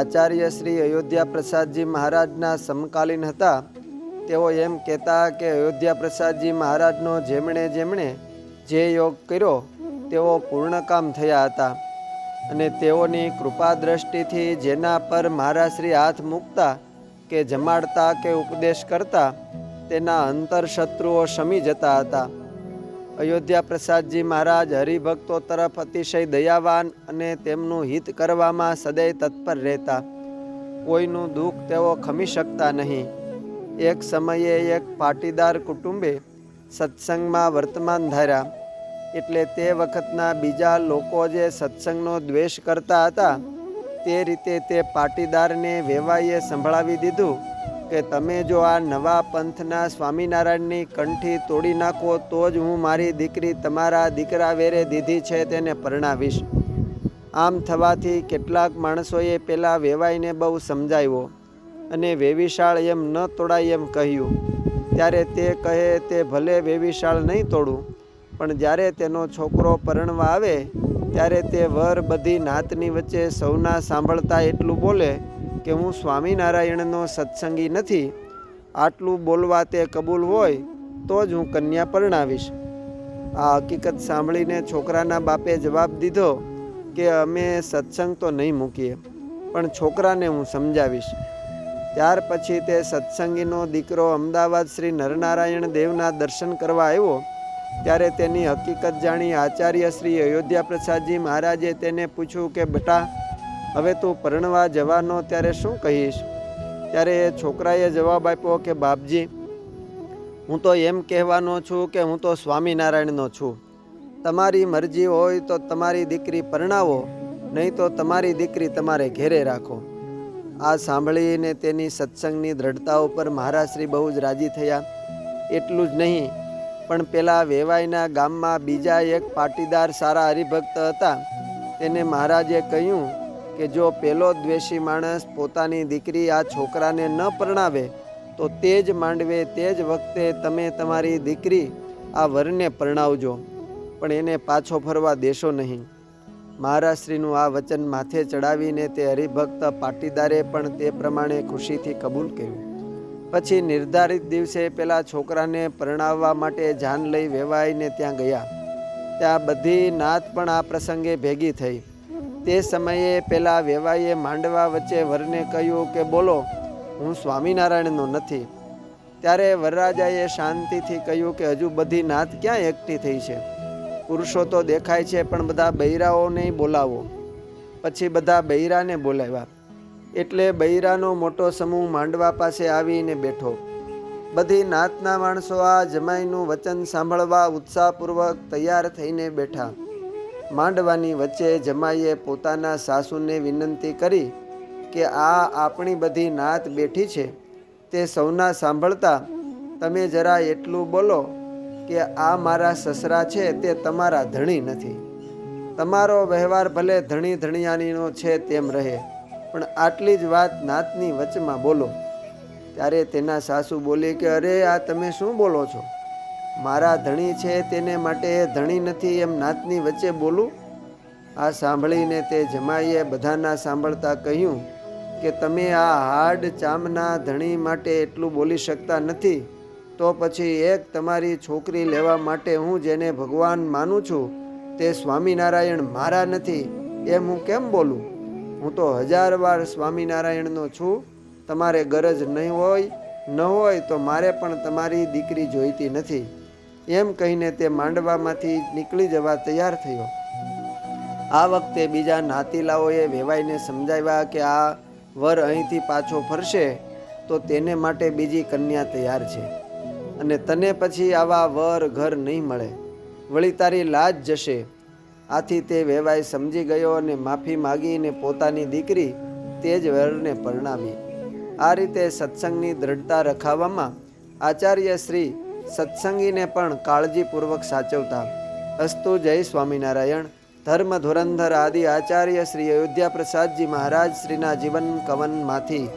આચાર્ય શ્રી અયોધ્યા પ્રસાદજી મહારાજના સમકાલીન હતા. તેઓ એમ કહેતા કે અયોધ્યા પ્રસાદજી મહારાજનો જેમણે જેમણે જે યોગ કર્યો, તેઓ પૂર્ણકામ થયા હતા. અને તેઓની કૃપા દ્રષ્ટિથી જેના પર મહારાજશ્રી હાથ મૂકતા કે જમાડતા કે ઉપદેશ કરતા, તેના અંતર શત્રુઓ શમી જતા હતા. અયોધ્યા પ્રસાદજી મહારાજ હરિભક્તો તરફ અતિશય દયાવાન અને તેમનું હિત કરવામાં સદૈવ તત્પર રહેતા. કોઈનું દુઃખ તેઓ ખમી શકતા નહીં. એક સમયે એક પાટીદાર કુટુંબે સત્સંગમાં વર્તમાન ધાર્યા. એટલે તે વખતના બીજા લોકો જે સત્સંગનો દ્વેષ કરતા હતા, તે રીતે તે પાટીદારને વેવાઈએ સંભળાવી દીધું. કે તમે જો આ નવા પંથના સ્વામિનારાયણની કંઠી તોડી નાખો, તો જ હું મારી દીકરી તમારા દીકરા વેરે દીધી છે તેને પરણાવીશ. આમ થવાથી કેટલાક માણસોએ પેલા વેવાઈને બહુ સમજાવ્યો અને વેવિશાળ એમ ન તોડાય એમ કહ્યું. ત્યારે તે કહે, તે ભલે વેવિશાળ નહીં તોડું, પણ જ્યારે તેનો છોકરો પરણવા આવે, ત્યારે તે વર બધી નાતની વચ્ચે સૌના સાંભળતા એટલું બોલે કે હું સ્વામિનારાયણનો સત્સંગી નથી, આટલું બોલવા તે કબૂલ હોય તો જ હું કન્યા પરણાવીશ. આ હકીકત સાંભળીને છોકરાના બાપે જવાબ દીધો કે અમે સત્સંગ તો નહીં મૂકીએ, પણ છોકરાને હું સમજાવીશ. ત્યાર પછી તે સત્સંગીનો દીકરો અમદાવાદ શ્રી નરનારાયણ દેવના દર્શન કરવા આવ્યો, ત્યારે તેની હકીકત જાણી આચાર્ય શ્રી અયોધ્યા પ્રસાદજી મહારાજે તેને પૂછ્યું કે, બેટા હવે તું પરણવા જવાનો ત્યારે શું કહીશ? ત્યારે એ છોકરાએ જવાબ આપ્યો કે, બાપજી, હું તો એમ કહેવાનો છું કે હું તો સ્વામિનારાયણનો છું. તમારી મરજી હોય તો તમારી દીકરી પરણાવો, નહીં તો તમારી દીકરી તમારે ઘેરે રાખો. આ સાંભળીને તેની સત્સંગની દ્રઢતા ઉપર મહારાજશ્રી બહુ જ રાજી થયા. એટલું જ નહીં, પણ પેલા વેવાઈના ગામમાં બીજા એક પાટીદાર સારા હરિભક્ત હતા. તેને મહારાજે કહ્યું કે જો પેલો દ્વેષી માણસ પોતાની દીકરી આ છોકરાને ન પરણાવે, તો તે જ માંડવે તે જ વખતે તમે તમારી દીકરી આ વરને પરણાવજો, પણ એને પાછો ફરવા દેશો નહીં. મહારાજશ્રીનું આ વચન માથે ચડાવીને તે હરિભક્ત પાટીદારે પણ તે પ્રમાણે ખુશીથી કબૂલ કર્યું. પછી નિર્ધારિત દિવસે પેલા છોકરાને પરણાવવા માટે જાન લઈ વેવાઈને ત્યાં ગયા. ત્યાં બધી નાત પણ આ પ્રસંગે ભેગી થઈ. તે સમયે પેલા વેવાઈએ માંડવા વચ્ચે વરને કહ્યું કે, બોલો, હું સ્વામિનારાયણનો નથી. ત્યારે વરરાજાએ શાંતિથી કહ્યું કે, હજુ બધી નાત ક્યાં એકઠી થઈ છે? પુરુષો તો દેખાય છે, પણ બધા બૈરાઓને બોલાવો. પછી બધા બૈરાને બોલાવ્યા. એટલે બૈરાનો મોટો સમૂહ માંડવા પાસે આવીને બેઠો. બધી નાતના માણસો આ જમાઈનું વચન સાંભળવા ઉત્સાહપૂર્વક તૈયાર થઈને બેઠા. માંડવાની વચ્ચે જમાઈએ પોતાના સાસુને વિનંતી કરી કે આ આપણી બધી નાત બેઠી છે, તે સૌના સાંભળતા તમે જરા એટલું બોલો કે આ મારા સસરા છે, તે તમારા ધણી નથી. તમારો વ્યવહાર ભલે ધણી ધણિયાનીનો છે તેમ રહે, પણ આટલી જ વાત નાતની વચમાં બોલો. ત્યારે તેના સાસુ બોલી કે, અરે, આ તમે શું બોલો છો? મારા ધણી છે તેને માટે ધણી નથી એમ નાતની વચ્ચે બોલું? આ સાંભળીને તે જમાઈએ બધાના સાંભળતા કહ્યું કે તમે આ હાડ ચામના ધણી માટે એટલું બોલી શકતા નથી, તો પછી એક તમારી છોકરી લેવા માટે હું જેને ભગવાન માનું છું તે સ્વામિનારાયણ મારા નથી એમ હું કેમ બોલું? હું તો હજાર વાર સ્વામિનારાયણનો છું, તમારે ગરજ નહીં હોય, ન હોય તો મારે પણ તમારી દીકરી જોઈતી નથી. એમ કહીને તે માંડવામાંથી નીકળી જવા તૈયાર થયો. આ વખતે બીજા નાતીલાઓએ વેવાઈને સમજાવ્યા કે આ વર અહીંથી પાછો ફરશે તો તેને માટે બીજી કન્યા તૈયાર છે અને તને પછી આવા વર ઘર નહીં મળે. વળી તારી લાજ જશે. આથી તે વેવાઈ સમજી ગયો અને માફી માગીને પોતાની દીકરી તે જ વરને પરણાવી. આ રીતે સત્સંગની દ્રઢતા રખાવવામાં આચાર્ય શ્રી સત્સંગીને પણ કાળજીપૂર્વક સાચવતા. અસ્તુ જય સ્વામિનારાયણ. ધર્મ ધુરંધર આદિ આચાર્ય શ્રી અયોધ્યા પ્રસાદજી મહારાજ શ્રીના જીવન કવનમાંથી.